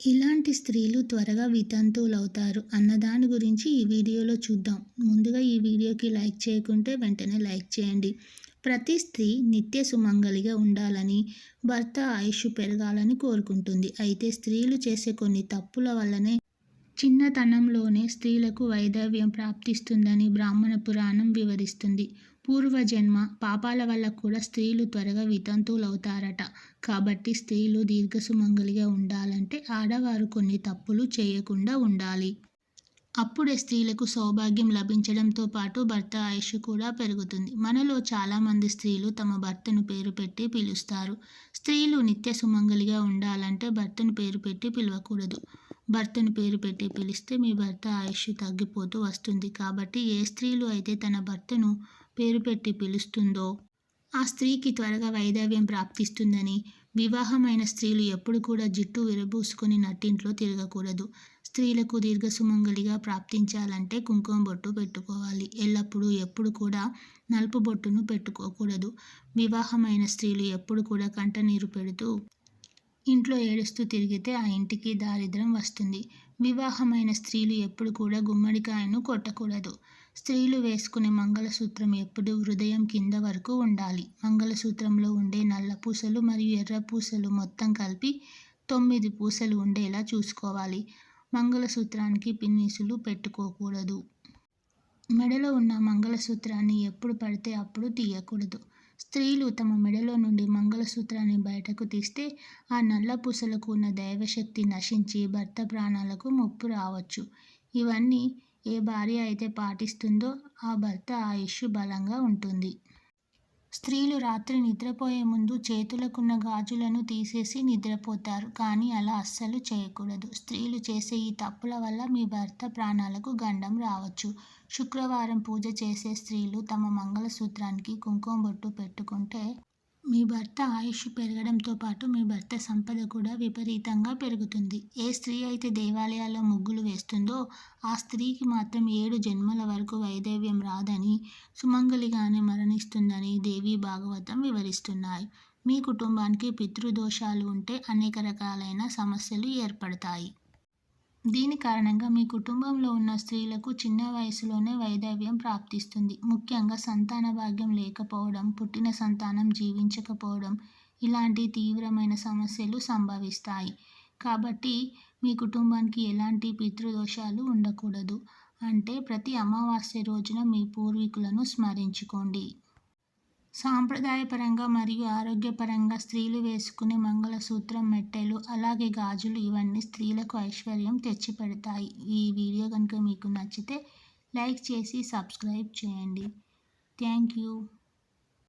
ఇలాంటి స్త్రీలు త్వరగా వితంతువులవుతారు అన్నదాని గురించి ఈ వీడియోలో చూద్దాం. ముందుగా ఈ వీడియోకి లైక్ చేయకుంటే వెంటనే లైక్ చేయండి. ప్రతి స్త్రీ నిత్య సుమంగలిగా ఉండాలని భర్త ఆయుష్ పెరగాలని కోరుకుంటుంది. అయితే స్త్రీలు చేసే కొన్ని తప్పుల వల్లనే చిన్నతనంలోనే స్త్రీలకు వైధవ్యం ప్రాప్తిస్తుందని బ్రాహ్మణ పురాణం వివరిస్తుంది. పూర్వజన్మ పాపాల వల్ల కూడా స్త్రీలు త్వరగా వితంతువులవుతారట కాబట్టి స్త్రీలు దీర్ఘసుమంగలిగా ఉండాలంటే ఆడవారు కొన్ని తప్పులు చేయకుండా ఉండాలి. అప్పుడే స్త్రీలకు సౌభాగ్యం లభించడంతో పాటు భర్త ఆయుష్ కూడా పెరుగుతుంది. మనలో చాలామంది స్త్రీలు తమ భర్తను పేరు పెట్టి పిలుస్తారు. స్త్రీలు నిత్య సుమంగలిగా ఉండాలంటే భర్తను పేరు పెట్టి పిలవకూడదు. భర్తను పేరు పెట్టి పిలిస్తే మీ భర్త ఆయుష్ తగ్గిపోతూ వస్తుంది. కాబట్టి ఏ స్త్రీలు అయితే తన భర్తను పేరు పెట్టి పిలుస్తుందో ఆ స్త్రీకి త్వరగా వైదవ్యం ప్రాప్తిస్తుందని వివాహమైన స్త్రీలు ఎప్పుడు కూడా జిట్టు విరబూసుకుని నట్టింట్లో తిరగకూడదు. స్త్రీలకు దీర్ఘసుమంగళిగా ప్రాప్తించాలంటే కుంకుమ బొట్టు పెట్టుకోవాలి. ఎల్లప్పుడూ ఎప్పుడు కూడా నలుపు బొట్టును పెట్టుకోకూడదు. వివాహమైన స్త్రీలు ఎప్పుడు కూడా కంటనీరు పెడుతూ ఇంట్లో ఏడుస్తూ తిరిగితే ఆ ఇంటికి దారిద్ర్యం వస్తుంది. వివాహమైన స్త్రీలు ఎప్పుడు కూడా గుమ్మడికాయను కొట్టకూడదు. స్త్రీలు వేసుకునే మంగళసూత్రం ఎప్పుడు హృదయం కింద వరకు ఉండాలి. మంగళసూత్రంలో ఉండే నల్ల పూసలు మరియు ఎర్ర పూసలు మొత్తం కలిపి తొమ్మిది పూసలు ఉండేలా చూసుకోవాలి. మంగళసూత్రానికి పిన్నీసులు పెట్టుకోకూడదు. మెడలో ఉన్న మంగళసూత్రాన్ని ఎప్పుడు పడితే అప్పుడు తీయకూడదు. స్త్రీలు తమ మెడలో నుండి మంగళసూత్రాన్ని బయటకు తీస్తే ఆ నల్ల పూసలకు ఉన్న దైవశక్తి నశించి భర్త ప్రాణాలకు ముప్పు రావచ్చు. ఇవన్నీ ఏ భార్య అయితే పాటిస్తుందో ఆ భర్త ఆయుష్ బలంగా ఉంటుంది. స్త్రీలు రాత్రి నిద్రపోయే ముందు చేతులకున్న గాజులను తీసేసి నిద్రపోతారు కానీ అలా అస్సలు చేయకూడదు. స్త్రీలు చేసే ఈ తప్పుల వల్ల మీ భర్త ప్రాణాలకు గండం రావచ్చు. శుక్రవారం పూజ చేసే స్త్రీలు తమ మంగళసూత్రానికి కుంకుమ బొట్టు పెట్టుకుంటే మీ భర్త ఆయుష్ పెరగడంతో పాటు మీ భర్త సంపద కూడా విపరీతంగా పెరుగుతుంది. ఏ స్త్రీ అయితే దేవాలయాల్లో ముగ్గులు వేస్తుందో ఆ స్త్రీకి మాత్రం ఏడు జన్మల వరకు వైదవ్యం రాదని సుమంగలిగానే మరణిస్తుందని దేవి భాగవతం వివరిస్తున్నాయి. మీ కుటుంబానికి పితృదోషాలు ఉంటే అనేక రకాలైన సమస్యలు ఏర్పడతాయి. దీని కారణంగా మీ కుటుంబంలో ఉన్న స్త్రీలకు చిన్న వయసులోనే వైదవ్యం ప్రాప్తిస్తుంది. ముఖ్యంగా సంతాన భాగ్యం లేకపోవడం పుట్టిన సంతానం జీవించకపోవడం ఇలాంటి తీవ్రమైన సమస్యలు సంభవిస్తాయి. కాబట్టి మీ కుటుంబానికి ఎలాంటి పితృదోషాలు ఉండకూడదు. అంటే ప్రతి అమావాస్య రోజున మీ పూర్వీకులను స్మరించుకోండి. సాంప్రదాయపరంగా మరియు ఆరోగ్యపరంగా స్త్రీలు వేసుకునే మంగళసూత్రం మెట్టెలు అలాగే గాజులు ఇవన్నీ స్త్రీలకు ఐశ్వర్యం తెచ్చిపెడతాయి. ఈ వీడియో కనుక మీకు నచ్చితే లైక్ చేసి సబ్స్క్రైబ్ చేయండి. Thank you.